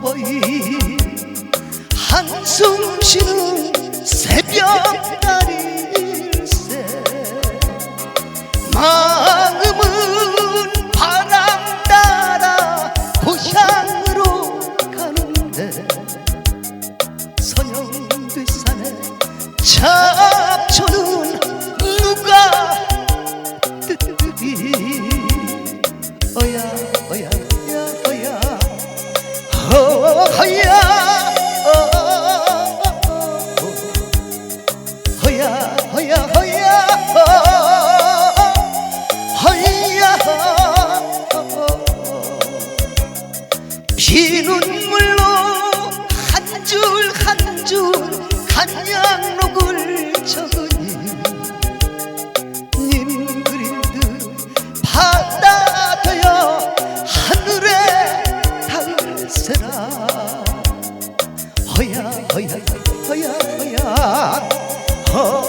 보이. 한숨 쉬는 새벽 날이 哎呀。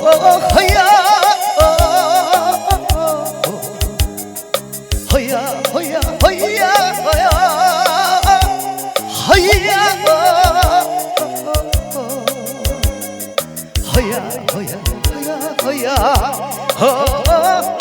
허야 허야 허야 허야 허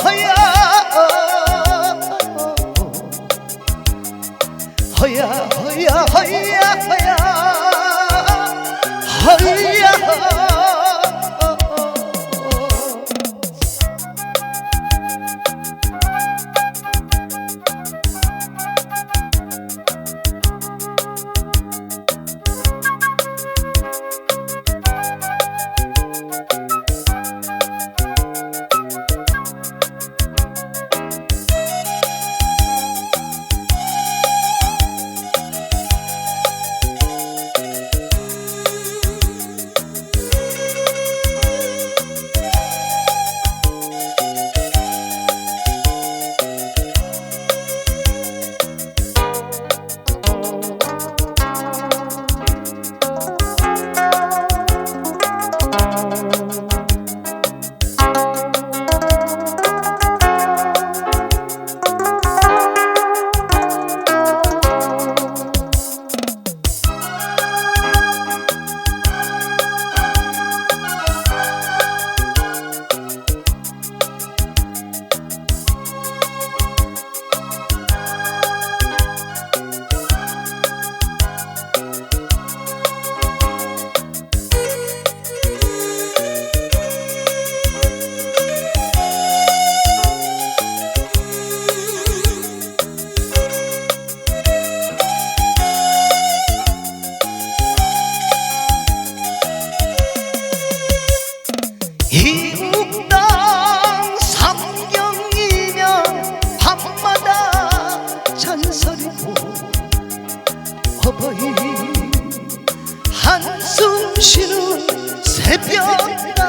한숨 쉬는 새벽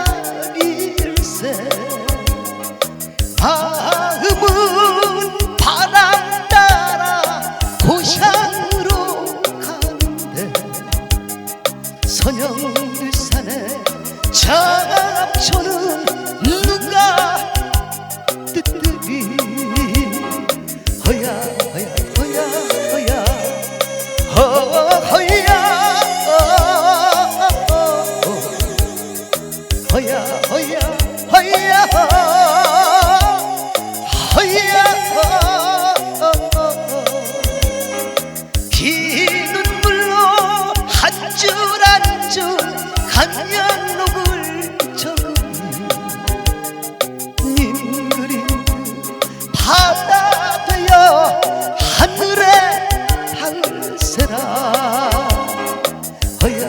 허야 허야 허야. 허야 비눈물로 한 줄 한 줄 강연 녹을 적은 님 그림 바다 되어 하늘에 달새라. 허야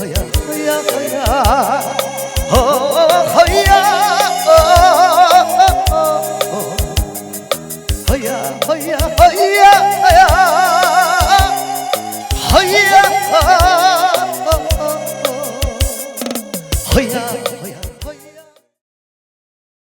허야 허야 허야.